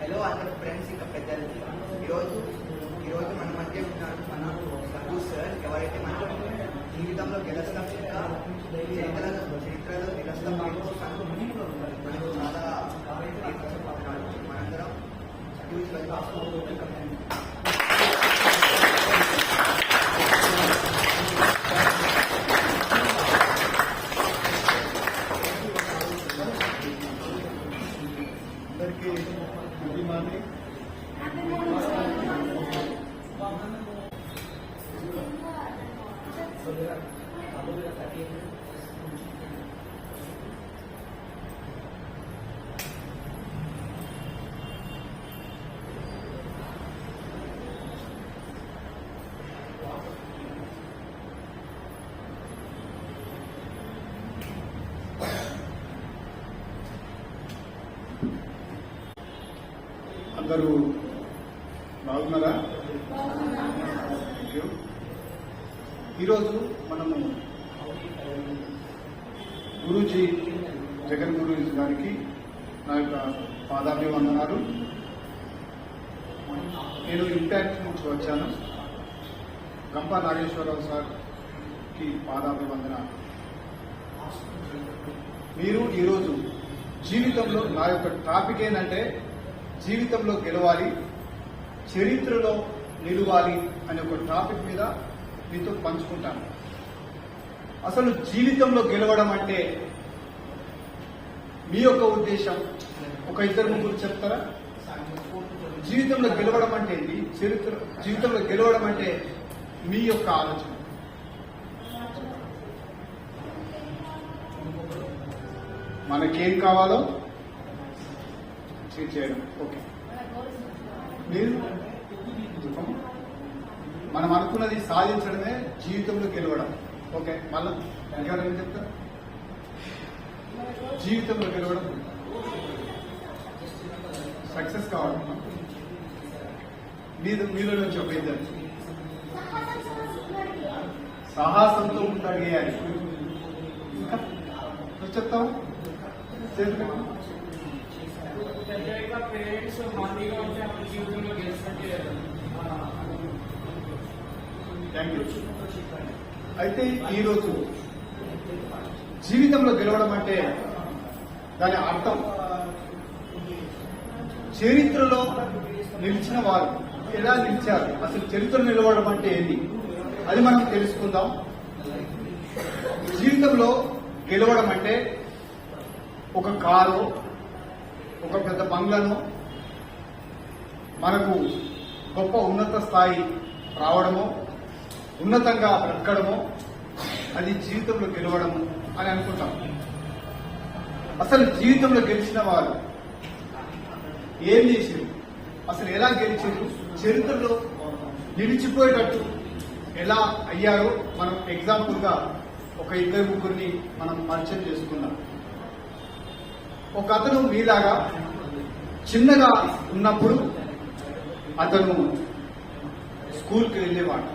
Hello అందరు friends ఇంకా పెద్దలకి ఈరోజు ఈరోజు మన మధ్య ఉన్నాడు మన సర్వూ సార్ ఎవరైతే మన జీవితంలో గెలుస్తాం చరిత్రలో చరిత్రలో గెలుస్తాం మనకు చాలా మనందరం చూసి వెళ్తాం. అందరూ బాగున్నారా? థ్యాంక్ యూ ఈరోజు మనము గురూజీ జగన్ గురూజీ గారికి నా యొక్క పాదాభివందనాలు. నేను ఇంపాక్ట్ నుంచి వచ్చాను. గంపా నాగేశ్వరరావు సార్కి పాదాభివందనాలు. మీరు ఈరోజు జీవితంలో నా యొక్క టాపిక్ ఏంటంటే జీవితంలో గెలవాలి చరిత్రలో నిలవాలి అనే ఒక టాపిక్ మీద మీతో పంచుకుంటాను. అసలు జీవితంలో గెలవడం అంటే మీ యొక్క ఉద్దేశం? ఒక ఇద్దరు ముగ్గురు చెప్తారా? జీవితంలో గెలవడం అంటే ఏంటి? చరిత్ర జీవితంలో గెలవడం అంటే మీ యొక్క ఆలోచన. మనకేం కావాలో చే- చేయడం. ఓకే. మీరు చెప్పమ్మా. మనం అనుకున్నది సాధించడమే జీవితంలో గెలవడం ఓకే. మళ్ళీ ఎవరైనా చెప్తారు? జీవితంలో గెలవడం సక్సెస్ కావడం. మీరు మీలో నుంచి ఒక ఇద్దరు. సాహసంతో ఉంటాడు వేయాలి ఇంకా? నువ్వు పేరెంట్స్ మందిగా ఉంటే అప్పుడు జీవితంలో గెలుస్తుంటే థ్యాంక్ యూ అయితే ఈరోజు జీవితంలో గెలవడం అంటే దాని అర్థం చరిత్రలో నిలిచిన వారు ఎలా నిలిచారు? అసలు చరిత్ర నిలవడం అంటే ఏంటి? అది మనం తెలుసుకుందాం. జీవితంలో గెలవడం అంటే ఒక కారు ఒక పెద్ద బంగ్లాను మనకు గొప్ప ఉన్నత స్థాయి రావడము ఉన్నతంగా బ్రతకడము అది జీవితంలో గెలవడము అని అనుకుంటాం. అసలు జీవితంలో గెలిచిన వారు ఏం చేశారు అసలు ఎలా గెలిచారు చరిత్రలో నిలిచిపోయేటట్టు ఎలా అయ్యారో మనం ఎగ్జాంపుల్గా ఒక ఇద్దరు ముగ్గురిని మనం పరిచయం చేసుకున్నాం ఒక అతను మీలాగా చిన్నగా ఉన్నప్పుడు అతను స్కూల్కి వెళ్ళేవాడు.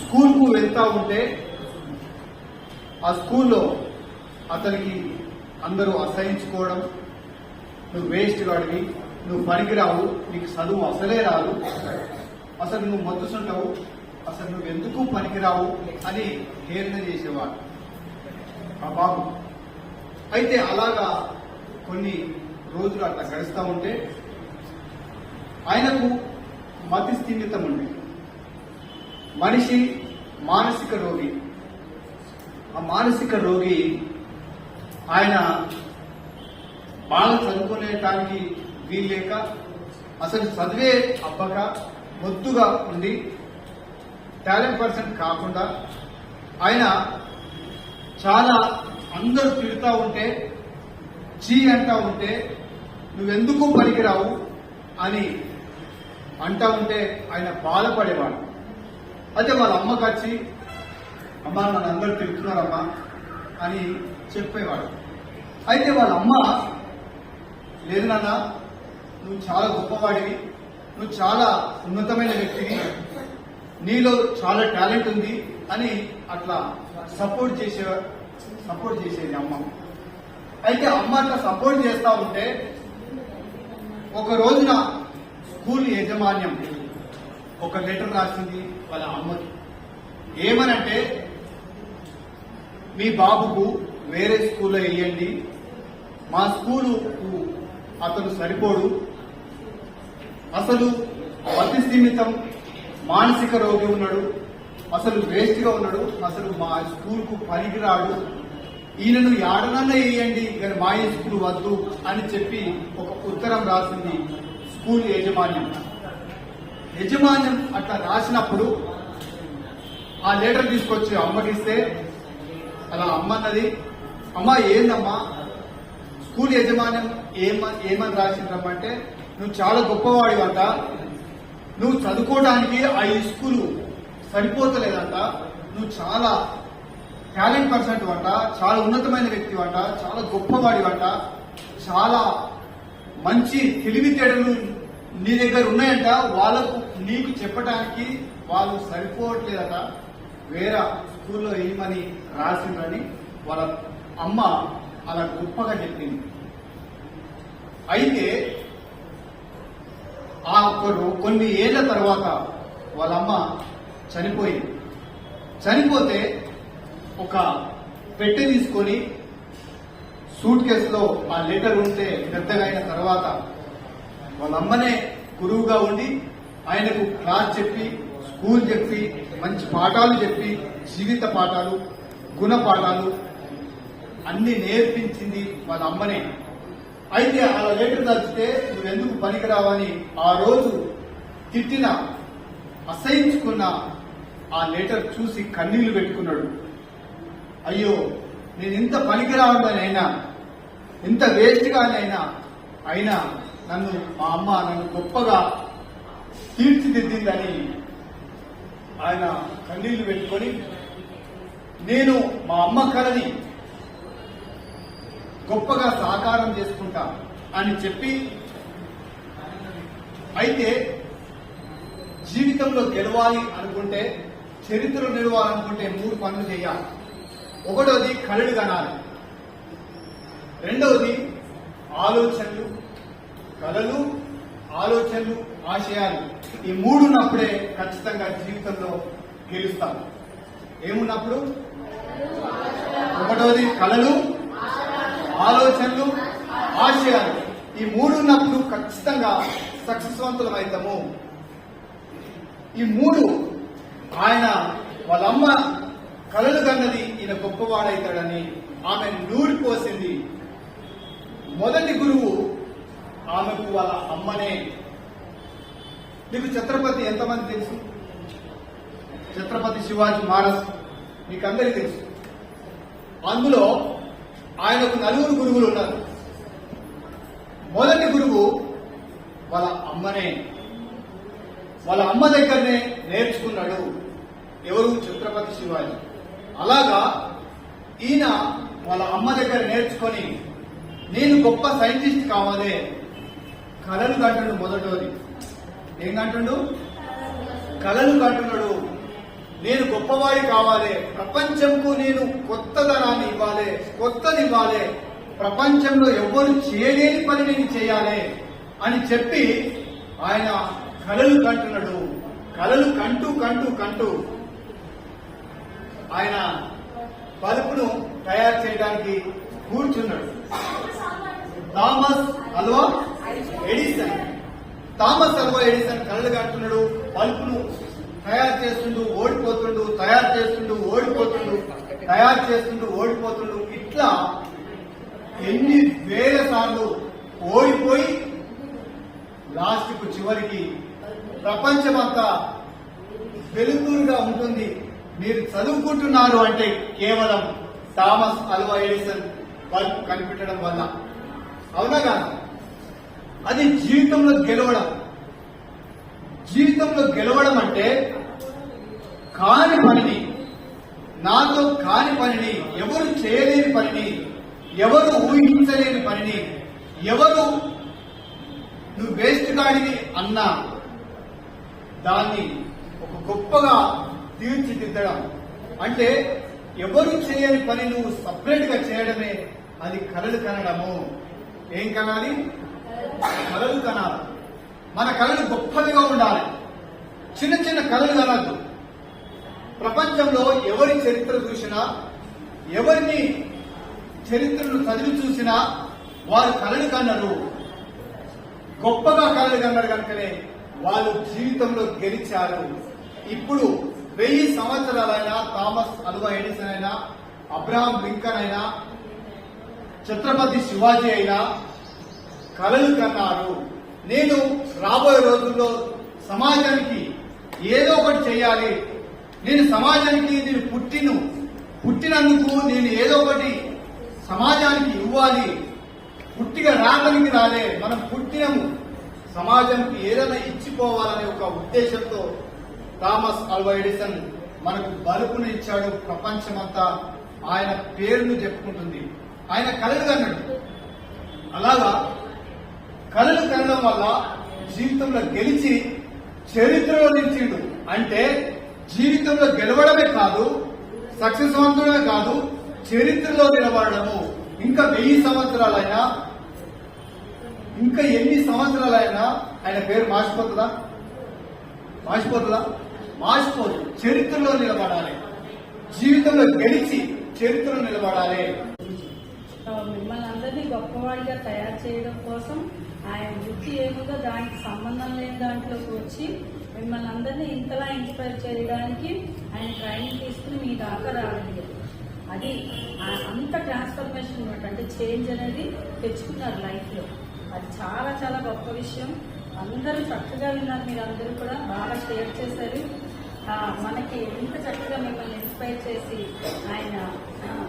స్కూల్కు వెళ్తా ఉంటే ఆ స్కూల్లో అతనికి అందరూ అసహించుకోవడం నువ్వు వేస్ట్ వాడివి నువ్వు పనికిరావు నీకు చదువు అసలే రాదు అసలు నువ్వు మొత్తుసుంటావు అసలు నువ్వు ఎందుకు పనికిరావు అని హేళన చేసేవాడు. ఆ బాబు. అయితే అలాగా కొన్ని రోజులు అట్లా గడుస్తూ ఉంటే ఆయనకు మతి స్థిమితం ఉంది. మనిషి మానసిక రోగి. ఆ మానసిక రోగి ఆయన బాగా చదువుకునేటానికి వీల్లేక అసలు చదివే అబ్బక మొద్దుగా ఉండి టాలెంట్ పర్సన్ కాకుండా ఆయన చాలా అందరూ తిడుతూ ఉంటే చీ అంటా ఉంటే నువ్వెందుకు పనికిరావు అని అంటా ఉంటే ఆయన బాధపడేవాడు. అయితే వాళ్ళ అమ్మకు వచ్చి అమ్మ నన్ను అందరూ తిడుతున్నారమ్మా అని చెప్పేవాడు. అయితే వాళ్ళ అమ్మ లేదు నాన్న నువ్వు చాలా గొప్పవాడివి నువ్వు చాలా ఉన్నతమైన వ్యక్తివి నీలో చాలా టాలెంట్ ఉంది అని అట్లా సపోర్ట్ చేసే సపోర్ట్ చేసేది అమ్మ. అయితే అమ్మ అట్లా సపోర్ట్ చేస్తా ఉంటే ఒక రోజున స్కూల్ యాజమాన్యం ఒక లెటర్ రాసింది వాళ్ళ అమ్మకి. ఏమనంటే మీ బాబుకు వేరే స్కూల్లో వేయండి మా స్కూలు అతను సరిపోడు. అసలు అతి మానసిక రోగి ఉన్నాడు. అసలు వేస్ట్గా ఉన్నాడు. అసలు మా స్కూల్కు పనికి పనికిరాడు. ఈయనను యాడనన్నా వేయండి కానీ మా స్కూల్ వద్దు అని చెప్పి ఒక ఉత్తరం రాసింది స్కూల్ యాజమాన్యం యజమాన్యం అట్లా రాసినప్పుడు ఆ లెటర్ తీసుకొచ్చి అమ్మకిస్తే అలా అమ్మ అన్నది అమ్మ ఏందమ్మా? స్కూల్ యజమాన్యం ఏమ ఏమని రాసిందమ్మంటే నువ్వు చాలా గొప్పవాడివంట నువ్వు చదువుకోవడానికి ఆ ఈ స్కూలు సరిపోతలేదంట నువ్వు చాలా టాలెంట్ పర్సెంట్ వంట చాలా ఉన్నతమైన వ్యక్తి వంట చాలా గొప్పవాడి వంట చాలా మంచి తెలివితేటలు నీ దగ్గర ఉన్నాయంట. వాళ్ళకు నీకు చెప్పడానికి వాళ్ళు సరిపోవట్లేదట. వేరే స్కూల్లో ఏమని రాసిందని వాళ్ళ అమ్మ అలా గొప్పగా చెప్పింది. అయితే ఆ ఒక్కరు కొన్ని ఏళ్ళ తర్వాత వాళ్ళ అమ్మ చనిపోయింది. చనిపోతే ఒక పెట్టె తీసుకొని సూట్ కేసులో ఆ లెటర్ ఉంటే పెద్దగా అయిన తర్వాత వాళ్ళ అమ్మనే గురువుగా ఉండి ఆయనకు క్లాస్ చెప్పి స్కూల్ చెప్పి మంచి పాఠాలు చెప్పి జీవిత పాఠాలు గుణ పాఠాలు అన్ని నేర్పించింది వాళ్ళ అమ్మనే. అయితే అలా లెటర్ దాచితే నువ్వెందుకు పనికిరావని ఆ రోజు తిట్టిన అసహించుకున్న ఆ లెటర్ చూసి కన్నీళ్ళు పెట్టుకున్నాడు. అయ్యో నేను ఇంత పనికిరావడానైనా ఇంత వేస్ట్గానైనా అయినా నన్ను మా అమ్మ నన్ను గొప్పగా తీర్చిదిద్దిందని ఆయన కన్నీళ్ళు పెట్టుకొని నేను మా అమ్మ కలని గొప్పగా సాకారం చేసుకుంటా అని చెప్పి అయితే జీవితంలో గెలవాలి అనుకుంటే చరిత్ర నిలవాలనుకుంటే మూడు పనులు చేయాలి. ఒకటోది కళలు కనాలి రెండవది ఆలోచనలు కళలు ఆలోచనలు ఆశయాలు. ఈ మూడు ఉన్నప్పుడే ఖచ్చితంగా జీవితంలో గెలుస్తాం. ఏమున్నప్పుడు? ఒకటోది కళలు ఆలోచనలు ఆశయాలు. ఈ మూడు ఉన్నప్పుడు ఖచ్చితంగా సక్సెస్వంతులం అవుతాము ఈ మూడు ఆయన వాళ్ళమ్మ కలలు కన్నది ఈయన గొప్పవాడైతాడని ఆమె నూరిపోసింది మొదటి గురువు ఆమెకు వాళ్ళ అమ్మనే. మీకు ఛత్రపతి ఎంతమంది తెలుసు? ఛత్రపతి శివాజీ మహారాజ్ మీకు అందరికీ తెలుసు. అందులో ఆయనకు నలుగురు గురువులు ఉన్నారు. మొదటి గురువు వాళ్ళ అమ్మనే. వాళ్ళ అమ్మ దగ్గరనే నేర్చుకున్నాడు ఎవరు? ఛత్రపతి శివాజీ. అలాగా ఈయన వాళ్ళ అమ్మ దగ్గర నేర్చుకొని నేను గొప్ప సైంటిస్ట్ కావాలి. కళలు కంటుడు మొదటోది. ఏం కంటుండు కళలు కంటున్నాడు నేను గొప్పవాడి కావాలి. ప్రపంచంకు నేను కొత్తదనాన్ని ఇవ్వాలి. కొత్తది ఇవ్వాలి ప్రపంచంలో ఎవ్వరు చేయలేని పని నేను చేయాలి. అని చెప్పి ఆయన కళలు కంటున్నాడు కళలు కంటూ కంటూ కంటూ ఆయన బల్బును తయారు చేయడానికి కూర్చున్నాడు. Thomas Alva Edison. Thomas Alva Edison కళ్ళు కంటున్నాడు బల్బును తయారు చేస్తుండు ఓడిపోతుండు తయారు చేస్తుండు ఓడిపోతుండు తయారు చేస్తుండు ఓడిపోతుండు. ఇట్లా ఎన్ని వేల సార్లు ఓడిపోయి లాస్ట్కు చివరికి ప్రపంచమంతా వెలుగురుగా ఉంటుంది. మీరు చదువుకుంటున్నారు అంటే కేవలం థామస్ అల్వా ఎడిసన్ బల్బ్ కనిపెట్టడం వల్ల. అవునా కాదు? అది జీవితంలో గెలవడం. జీవితంలో గెలవడం అంటే కాని పనిని నాతో కాని పనిని ఎవరు చేయలేని పనిని ఎవరు ఊహించలేని పనిని ఎవరు నువ్వు వేస్ట్ గాడిని అన్నా దాన్ని ఒక గొప్పగా తీర్చిదిద్దడం. అంటే ఎవరు చేయని పని నువ్వు సపరేట్గా చేయడమే అది కలలు కనడము. ఏం కనాలి? కళలు కనాలి. మన కళలు గొప్పదిగా ఉండాలి. చిన్న చిన్న కళలు కనద్దు. ప్రపంచంలో ఎవరి చరిత్ర చూసినా ఎవరిని చరిత్రను చదివి చూసినా వారు కళలు కన్నారు గొప్పగా కళలు కన్నారు కనుకనే వాళ్ళు జీవితంలో గెలిచారు. ఇప్పుడు వెయ్యి సంవత్సరాలైనా థామస్ అల్వా ఎడిసన్ అయినా అబ్రహాం లింకన్ అయినా ఛత్రపతి శివాజీ అయినా కలలు కన్నారు. నేను రాబోయే రోజుల్లో సమాజానికి ఏదో ఒకటి చేయాలి నేను సమాజానికి నేను పుట్టిను. పుట్టినందుకు నేను ఏదో ఒకటి సమాజానికి ఇవ్వాలి. పుట్టిగా రాగలిగి రాలే. మనం పుట్టినము. సమాజానికి ఏదైనా ఇచ్చిపోవాలనే ఒక ఉద్దేశంతో థామస్ అల్వా ఎడిసన్ మనకు బలుపును ఇచ్చాడు ప్రపంచమంతా. ఆయన పేరును చెప్పుకుంటుంది. ఆయన కలలు కన్నాడు. అలాగా కళలు కనడం వల్ల జీవితంలో గెలిచి చరిత్రలో నిలిచిండు. అంటే జీవితంలో గెలవడమే కాదు సక్సెస్వంతుడమే కాదు చరిత్రలో నిలబడము ఇంకా వెయ్యి సంవత్సరాలైనా ఇంకా ఎన్ని సంవత్సరాలైనా ఆయన పేరు మార్చిపోతుందా? మార్చిపోతుందా? మార్చుకోదు చరిత్రలో నిలబడాలి. జీవితంలో గెలిచి చరిత్రలో నిలబడాలి. మిమ్మల్ని అందరినీ గొప్పవాడిగా తయారు చేయడం కోసం ఆయన వృత్తి ఏముందో దానికి సంబంధం లేని దాంట్లోకి వచ్చి మిమ్మల్ని అందరినీ ఇంతలా ఇన్స్పైర్ చేయడానికి ఆయన ట్రైనింగ్ తీసుకుని మీ దాకా రావడం అది అంత ట్రాన్స్ఫర్మేషన్ అనమాట అంటే చేంజ్ అనేది తెచ్చుకున్నారు లైఫ్లో అది చాలా చాలా గొప్ప విషయం. అందరూ చక్కగా విన్నారు మీరు అందరూ కూడా బాగా షేర్ చేశారు. మనకి ఎంత చక్కగా మిమ్మల్ని ఇన్స్పైర్ చేసి ఆయన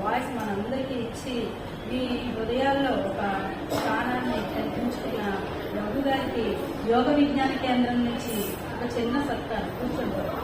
వాయిస్ మనందరికీ ఇచ్చి మీ హృదయాల్లో ఒక స్థానాన్ని కల్పించుకున్న రఘు గారికి యోగ విజ్ఞాన కేంద్రం నుంచి ఒక చిన్న సత్కారం. కూర్చుంటారు